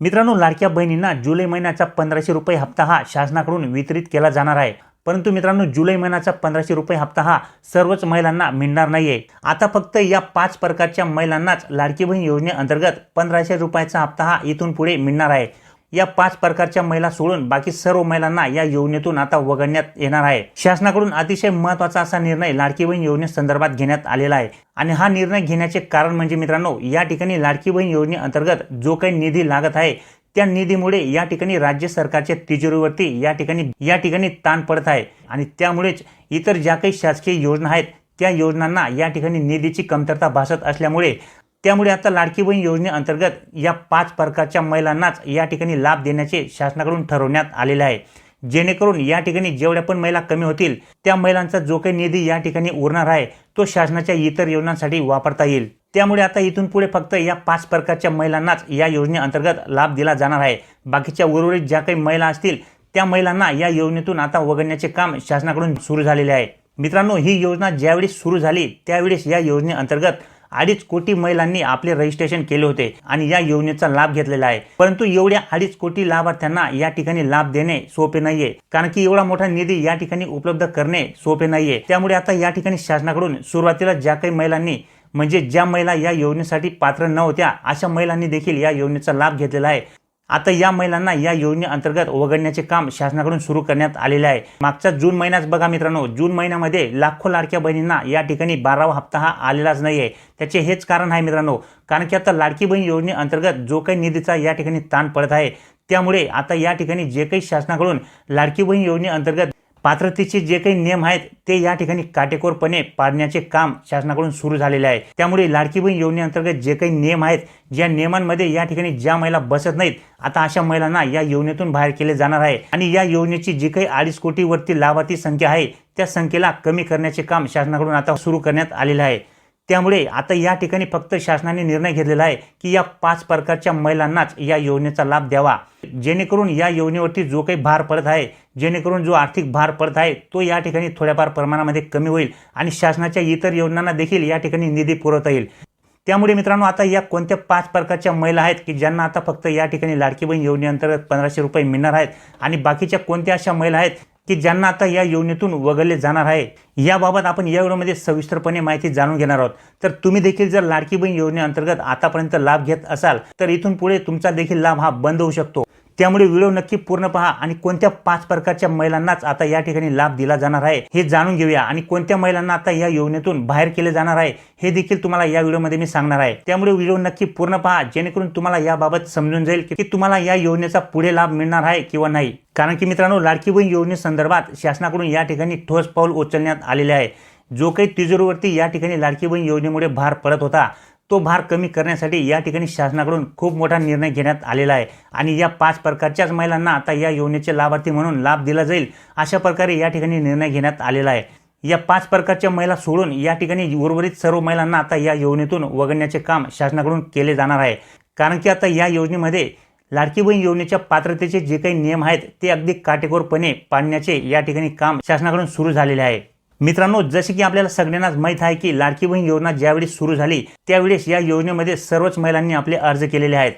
मित्रांनो लाडक्या बहिणींना जुलै महिन्याचा पंधराशे रुपये हप्ता हा शासनाकडून वितरित केला जाणार आहे. परंतु मित्रांनो जुलै महिन्याचा पंधराशे रुपये हप्ता हा सर्वच महिलांना मिळणार नाहीये. आता फक्त या पाच प्रकारच्या महिलांनाच लाडकी बहीण योजनेअंतर्गत पंधराशे रुपयाचा हप्ता हा इथून पुढे मिळणार आहे. या पाच प्रकारच्या महिला सोडून बाकी सर्व महिलांना या योजनेतून आता वगळण्यात येणार आहे. शासनाकडून अतिशय महत्त्वाचा असा निर्णय लाडकी बहीण योजनेसंदर्भात घेण्यात आलेला आहे. आणि हा निर्णय घेण्याचे कारण म्हणजे मित्रांनो या ठिकाणी लाडकी बहीण योजनेअंतर्गत जो काही निधी लागत आहे त्या निधीमुळे या ठिकाणी राज्य सरकारच्या तिजोरीवरती या ठिकाणी या ठिकाणी ताण पडत आहे. आणि त्यामुळेच इतर ज्या काही शासकीय योजना आहेत त्या योजनांना या ठिकाणी निधीची कमतरता भासत असल्यामुळे त्यामुळे आता लाडकी बहीण योजनेअंतर्गत या पाच प्रकारच्या महिलांनाच या ठिकाणी लाभ देण्याचे शासनाकडून ठरवण्यात आलेले आहे. जेणेकरून या ठिकाणी जेवढ्या पण महिला कमी होतील त्या महिलांचा जो काही निधी या ठिकाणी उरणार आहे तो शासनाच्या इतर योजनांसाठी वापरता येईल. त्यामुळे आता इथून पुढे फक्त या पाच प्रकारच्या महिलांनाच या योजनेअंतर्गत लाभ दिला जाणार आहे. बाकीच्या उर्वरित ज्या काही महिला असतील त्या महिलांना या योजनेतून आता वगळण्याचे काम शासनाकडून सुरू झालेले आहे. मित्रांनो ही योजना ज्यावेळेस सुरू झाली त्यावेळेस या योजनेअंतर्गत अडीच कोटी महिलांनी आपले रजिस्ट्रेशन केले होते आणि या योजनेचा लाभ घेतलेला आहे. परंतु एवढ्या अडीच कोटी लाभार्थ्यांना या ठिकाणी लाभ देणे सोपे नाहीये. कारण की एवढा मोठा निधी या ठिकाणी उपलब्ध करणे सोपे नाहीये. त्यामुळे आता या ठिकाणी शासनाकडून सुरुवातीला ज्या काही महिलांनी म्हणजे ज्या महिला या योजनेसाठी पात्र नव्हत्या अशा महिलांनी देखील या योजनेचा लाभ घेतलेला आहे. आता या महिलांना या योजनेअंतर्गत वगळण्याचे काम शासनाकडून सुरू करण्यात आलेले आहे. मागचा जून महिन्यात बघा मित्रांनो जून महिन्यामध्ये लाखो लाडक्या बहिणींना या ठिकाणी बारावा हप्ता हा आलेलाच नाही आहे त्याचे हेच कारण आहे मित्रांनो कारण की आता लाडकी बहीण योजनेअंतर्गत जो काही निधीचा या ठिकाणी ताण पडत आहे त्यामुळे आता या ठिकाणी जे काही शासनाकडून लाडकी बहीण योजनेअंतर्गत पात्रतेचे जे काही नियम आहेत ते या ठिकाणी काटेकोरपणे पाडण्याचे काम शासनाकडून सुरू झालेले आहे. त्यामुळे लाडकी बहीण योजनेअंतर्गत जे काही नियम आहेत ज्या नियमांमध्ये या ठिकाणी ज्या महिला बसत नाहीत आता अशा महिलांना या योजनेतून बाहेर केले जाणार आहे. आणि या योजनेची जी काही अडीच कोटीवरती लाभार्थी संख्या आहे त्या संख्येला कमी करण्याचे काम शासनाकडून आता सुरू करण्यात आलेले आहे. त्यामुळे आता या ठिकाणी फक्त शासनाने निर्णय घेतलेला आहे की या पाच प्रकारच्या महिलांनाच या योजनेचा लाभ द्यावा. जेणेकरून या योजनेवरती जो काही भार पडत आहे जेणेकरून जो आर्थिक भार पडत आहे तो या ठिकाणी थोड्याफार प्रमाणामध्ये कमी होईल आणि शासनाच्या इतर योजनांना देखील या ठिकाणी निधी पुरवता येईल. त्यामुळे मित्रांनो आता या कोणत्या पाच प्रकारच्या महिला आहेत की ज्यांना आता फक्त या ठिकाणी लाडकी बहीण योजनेअंतर्गत पंधराशे रुपये मिळणार आहेत आणि बाकीच्या कोणत्या अशा महिला आहेत की ज्यांना आता या योजनेतून वगळले जाणार आहे याबाबत आपण या व्हिडिओमध्ये सविस्तरपणे माहिती जाणून घेणार आहोत. तर तुम्ही देखील जर लाडकी बहीण योजनेअंतर्गत आतापर्यंत लाभ घेत असाल तर इथून पुढे तुमचा देखील लाभ हा बंद होऊ शकतो. त्यामुळे व्हिडिओ नक्की पूर्ण पहा आणि कोणत्या पाच प्रकारच्या महिलांनाच आता या ठिकाणी लाभ दिला जाणार आहे हे जाणून घेऊया. आणि कोणत्या महिलांना आता या योजनेतून बाहेर केले जाणार आहे हे देखील तुम्हाला या व्हिडिओमध्ये मी सांगणार आहे. त्यामुळे व्हिडिओ नक्की पूर्ण पहा जेणेकरून तुम्हाला याबाबत समजून जाईल की तुम्हाला या योजनेचा पुढे लाभ मिळणार आहे किंवा नाही. कारण की मित्रांनो लाडकी बहीण योजनेसंदर्भात शासनाकडून या ठिकाणी ठोस पाऊल उचलण्यात आलेले आहे. जो काही तिजोरीवरती या ठिकाणी लाडकी बहीण योजनेमुळे भार पडत होता तो भार कमी करण्यासाठी या ठिकाणी शासनाकडून खूप मोठा निर्णय घेण्यात आलेला आहे. आणि या पाच प्रकारच्याच महिलांना आता या योजनेचे लाभार्थी म्हणून लाभ दिला जाईल अशा प्रकारे या ठिकाणी निर्णय घेण्यात आलेला आहे. या पाच प्रकारच्या महिला सोडून या ठिकाणी उर्वरित सर्व महिलांना आता या योजनेतून वगळण्याचे काम शासनाकडून केले जाणार आहे. कारण की आता या योजनेमध्ये लाडकी बहीण योजनेच्या पात्रतेचे जे काही नियम आहेत ते अगदी काटेकोरपणे पाडण्याचे या ठिकाणी काम शासनाकडून सुरू झालेले आहे. मित्रांनो जसे की आपल्याला सगळ्यांनाच माहीत आहे की लाडकी बहीण योजना ज्यावेळी सुरू झाली त्यावेळेस या योजनेमध्ये सर्वच महिलांनी आपले अर्ज केलेले आहेत.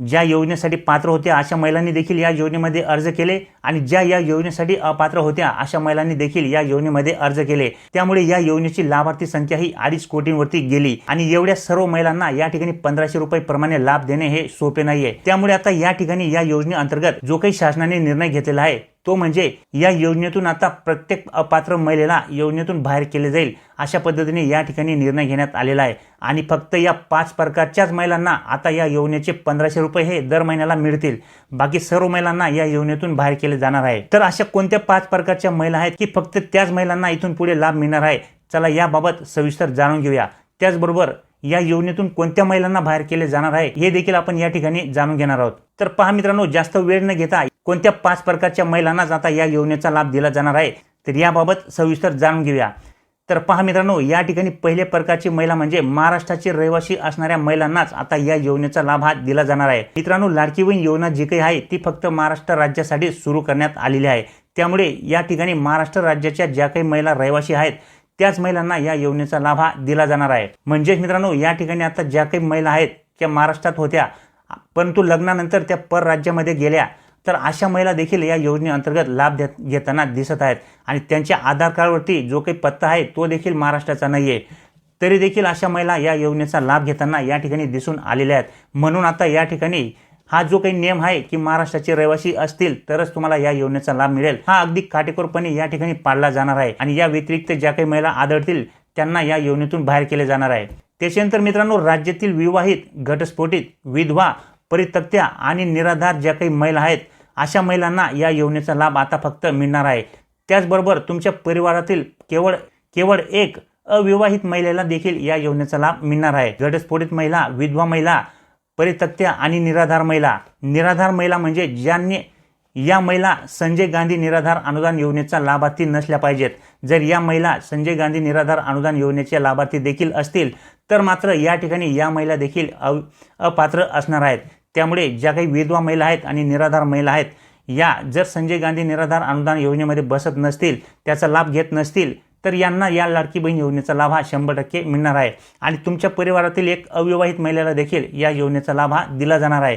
ज्या योजनेसाठी पात्र होत्या अशा महिलांनी देखील या योजनेमध्ये अर्ज केले आणि ज्या या योजनेसाठी अपात्र होत्या अशा महिलांनी देखील या योजनेमध्ये अर्ज केले. त्यामुळे या योजनेची लाभार्थी संख्या ही अडीच कोटींवरती गेली आणि एवढ्या सर्व महिलांना या ठिकाणी पंधराशे रुपये प्रमाणे लाभ देणे हे सोपे नाहीये. त्यामुळे आता या ठिकाणी या योजनेअंतर्गत जो काही शासनाने निर्णय घेतलेला आहे तो म्हणजे या योजनेतून आता प्रत्येक अपात्र महिलेला योजनेतून बाहेर केले जाईल अशा पद्धतीने या ठिकाणी निर्णय घेण्यात आलेला आहे. आणि फक्त या पाच प्रकारच्याच महिलांना आता या योजनेचे पंधराशे रुपये हे दर महिन्याला मिळतील. बाकी सर्व महिलांना या योजनेतून बाहेर केले जाणार आहे. तर अशा कोणत्या पाच प्रकारच्या महिला आहेत की फक्त त्याच महिलांना इथून पुढे लाभ मिळणार आहे? चला याबाबत सविस्तर जाणून घेऊया. त्याचबरोबर या योजनेतून कोणत्या महिलांना बाहेर केले जाणार आहे हे देखील आपण या ठिकाणी जाणून घेणार आहोत. तर पहा मित्रांनो जास्त वेळ न घेता कोणत्या पाच प्रकारच्या महिलांनाच आता या योजनेचा लाभ दिला जाणार आहे तर याबाबत सविस्तर जाणून घेऊया. तर पहा मित्रांनो या ठिकाणी पहिल्या प्रकारची महिला म्हणजे महाराष्ट्राची रहिवासी असणाऱ्या महिलांनाच आता या योजनेचा लाभ हा दिला जाणार आहे. मित्रांनो लाडकी बहीण योजना जी काही आहे ती फक्त महाराष्ट्र राज्यासाठी सुरू करण्यात आलेली आहे. त्यामुळे या ठिकाणी महाराष्ट्र राज्याच्या ज्या काही महिला रहिवासी आहेत त्याच महिलांना या योजनेचा लाभ हा दिला जाणार आहे. म्हणजेच मित्रांनो या ठिकाणी आता ज्या काही महिला आहेत त्या महाराष्ट्रात होत्या परंतु लग्नानंतर त्या परराज्यामध्ये गेल्या तर अशा महिला देखील या योजनेअंतर्गत लाभ देत घेताना दिसत आहेत. आणि त्यांच्या आधार कार्डवरती जो काही पत्ता आहे तो देखील महाराष्ट्राचा नाही आहे तरी देखील अशा महिला या योजनेचा लाभ घेताना या ठिकाणी दिसून आलेल्या आहेत. म्हणून आता या ठिकाणी हा जो काही नियम आहे की महाराष्ट्राचे रहिवासी असतील तरच तुम्हाला या योजनेचा लाभ मिळेल. हा अगदी काटेकोरपणे या ठिकाणी पाळला जाणार आहे आणि या व्यतिरिक्त ज्या काही महिला आढळतील त्यांना या योजनेतून बाहेर केले जाणार आहे. त्याच्यानंतर मित्रांनो राज्यातील विवाहित घटस्फोटित विधवा परितक्त्या आणि निराधार ज्या काही महिला आहेत अशा महिलांना या योजनेचा लाभ आता फक्त मिळणार आहे. त्याचबरोबर तुमच्या परिवारातील केवळ केवळ एक अविवाहित महिलेला देखील या योजनेचा लाभ मिळणार आहे. घटस्फोटित महिला विधवा महिला परितथ्य आणि निराधार महिला. निराधार महिला म्हणजे ज्यांनी या महिला संजय गांधी निराधार अनुदान योजनेचा लाभार्थी नसल्या पाहिजेत. जर या महिला संजय गांधी निराधार अनुदान योजनेचे लाभार्थी देखील असतील तर मात्र या ठिकाणी या महिला देखील अव अपात्र असणार आहेत. त्यामुळे ज्या काही विधवा महिला आहेत आणि निराधार महिला आहेत या जर संजय गांधी निराधार अनुदान योजनेमध्ये बसत नसतील त्याचा लाभ घेत नसतील तर यांना या लाडकी बहीण योजनेचा लाभ हा शंभर टक्के मिळणार आहे. आणि तुमच्या परिवारातील एक अविवाहित महिलेला देखील या योजनेचा लाभ हा दिला जाणार आहे.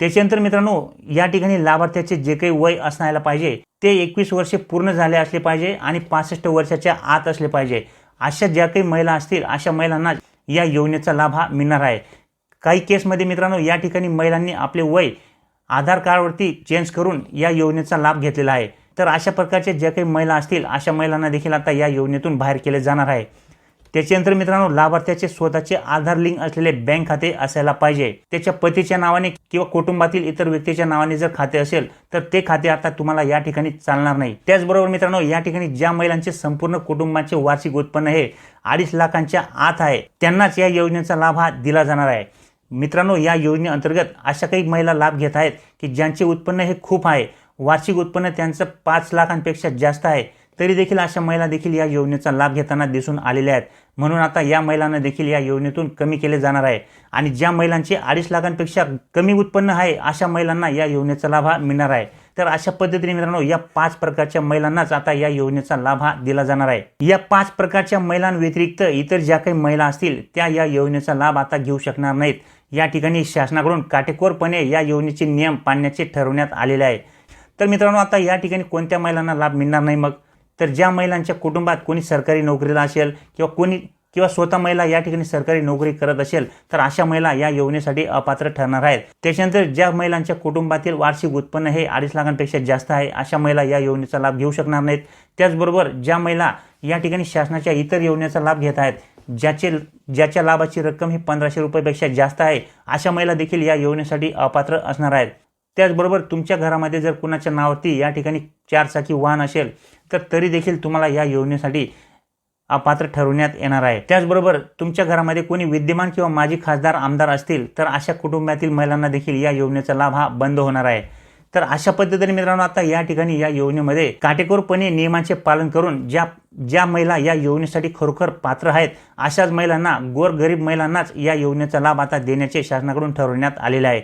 त्याच्यानंतर मित्रांनो या ठिकाणी लाभार्थ्याचे जे काही वय असायला पाहिजे ते एकवीस वर्षे पूर्ण झाले असले पाहिजे आणि पासष्ट वर्षाच्या आत असले पाहिजे. अशा ज्या काही महिला असतील अशा महिलांना या योजनेचा लाभ हा मिळणार आहे. काही केसमध्ये मित्रांनो या ठिकाणी महिलांनी आपले वय आधार कार्डवरती चेंज करून या योजनेचा लाभ घेतलेला आहे. तर अशा प्रकारच्या ज्या काही महिला असतील अशा महिलांना देखील आता या योजनेतून बाहेर केले जाणार आहे. त्याच्यानंतर मित्रांनो लाभार्थ्याचे स्वतःचे आधार लिंक असलेले बँक खाते असायला पाहिजे. त्याच्या पतीच्या नावाने किंवा कुटुंबातील इतर व्यक्तीच्या नावाने जर खाते असेल तर ते खाते आता तुम्हाला या ठिकाणी चालणार नाही. त्याचबरोबर मित्रांनो या ठिकाणी ज्या महिलांचे संपूर्ण कुटुंबाचे वार्षिक उत्पन्न हे अडीच लाखांच्या आत आहे त्यांनाच या योजनेचा लाभ हा दिला जाणार आहे. मित्रांनो या योजनेअंतर्गत अशा काही महिला लाभ घेत आहेत की ज्यांचे उत्पन्न हे खूप आहे. वार्षिक उत्पन्न त्यांचं पाच लाखांपेक्षा जास्त आहे. तरी देखील अशा महिला देखील या योजनेचा लाभ घेताना दिसून आलेल्या आहेत. म्हणून आता या महिलांना देखील या योजनेतून कमी केले जाणार आहे. आणि ज्या महिलांचे अडीच लाखांपेक्षा कमी उत्पन्न आहे अशा महिलांना या योजनेचा लाभ हा मिळणार आहे. तर अशा पद्धतीने मित्रांनो या पाच प्रकारच्या महिलांनाच आता या योजनेचा लाभ हा दिला जाणार आहे. या पाच प्रकारच्या महिलांव्यतिरिक्त इतर ज्या काही महिला असतील त्या या योजनेचा लाभ आता घेऊ शकणार नाहीत. या ठिकाणी शासनाकडून काटेकोरपणे या योजनेचे नियम पाळण्याचे ठरवण्यात आलेले आहे. तर मित्रांनो आता या ठिकाणी कोणत्या महिलांना लाभ मिळणार नाही मग? तर ज्या महिलांच्या कुटुंबात कोणी सरकारी नोकरीला असेल किंवा कोणी किंवा स्वतः महिला या ठिकाणी सरकारी नोकरी करत असेल तर अशा महिला या योजनेसाठी अपात्र ठरणार आहेत. त्याच्यानंतर ज्या महिलांच्या कुटुंबातील वार्षिक उत्पन्न हे अडीच लाखांपेक्षा जास्त आहे अशा महिला या योजनेचा लाभ घेऊ शकणार नाहीत. त्याचबरोबर ज्या महिला या ठिकाणी शासनाच्या इतर योजनेचा लाभ घेत आहेत ज्याचे ज्याच्या लाभाची रक्कम ही पंधराशे रुपयापेक्षा जास्त आहे अशा महिला देखील या योजनेसाठी अपात्र असणार आहेत. त्याचबरोबर तुमच्या घरामध्ये जर कुणाच्या नावावरती या ठिकाणी चारचाकी वाहन असेल तर तरी देखील तुम्हाला या योजनेसाठी अपात्र ठरवण्यात येणार आहे. त्याचबरोबर तुमच्या घरामध्ये कोणी विद्यमान किंवा माजी खासदार आमदार असतील तर अशा कुटुंबातील महिलांना देखील या योजनेचा लाभ हा बंद होणार आहे. तर अशा पद्धतीने मित्रांनो आता या ठिकाणी या योजनेमध्ये काटेकोरपणे नियमांचे पालन करून ज्या ज्या महिला या योजनेसाठी खरोखर पात्र आहेत अशाच महिलांना गोरगरीब महिलांनाच या योजनेचा लाभ आता देण्याचे शासनाकडून ठरवण्यात आलेले आहे.